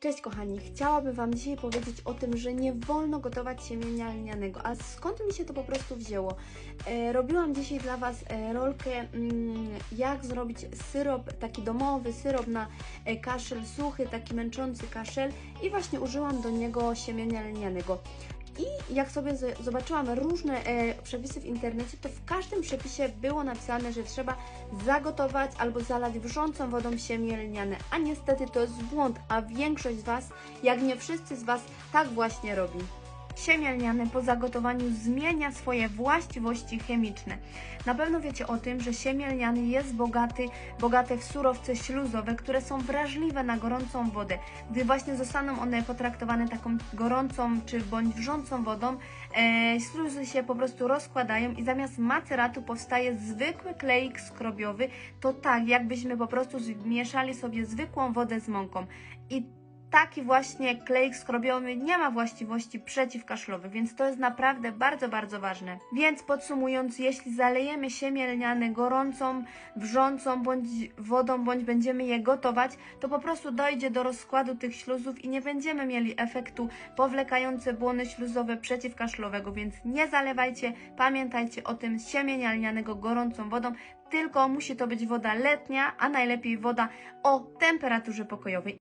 Cześć kochani, chciałabym Wam dzisiaj powiedzieć o tym, że nie wolno gotować siemienia lnianego. A skąd mi się to po prostu wzięło? E, robiłam dzisiaj dla Was e, rolkę, mm, jak zrobić syrop, taki domowy syrop na e, kaszel suchy, taki męczący kaszel i właśnie użyłam do niego siemienia lnianego. I jak sobie zobaczyłam różne e, przepisy w internecie, to w każdym przepisie było napisane, że trzeba zagotować albo zalać wrzącą wodą siemię lniane. A niestety to jest błąd, a większość z Was, jak nie wszyscy z Was, tak właśnie robi. Siemię lniane po zagotowaniu zmienia swoje właściwości chemiczne. Na pewno wiecie o tym, że siemię lniany jest bogaty, bogate w surowce śluzowe, które są wrażliwe na gorącą wodę. Gdy właśnie zostaną one potraktowane taką gorącą czy bądź wrzącą wodą, e, śluzy się po prostu rozkładają i zamiast maceratu powstaje zwykły kleik skrobiowy. To tak, jakbyśmy po prostu zmieszali sobie zwykłą wodę z mąką. I taki właśnie kleik skrobiowy nie ma właściwości przeciwkaszlowe, więc to jest naprawdę bardzo, bardzo ważne. Więc podsumując, jeśli zalejemy siemię lniane gorącą, wrzącą bądź wodą, bądź będziemy je gotować, to po prostu dojdzie do rozkładu tych śluzów i nie będziemy mieli efektu powlekające błony śluzowe przeciwkaszlowego, więc nie zalewajcie, pamiętajcie o tym siemienia lnianego gorącą wodą, tylko musi to być woda letnia, a najlepiej woda o temperaturze pokojowej.